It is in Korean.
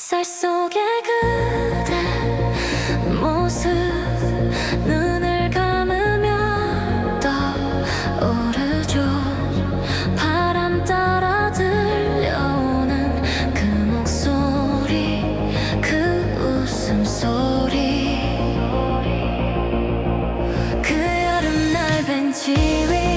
햇살 속에 그대 모습 눈을 감으면 떠오르죠. 바람 따라 들려오는 그 목소리 그 웃음소리. 그 여름날 벤치 위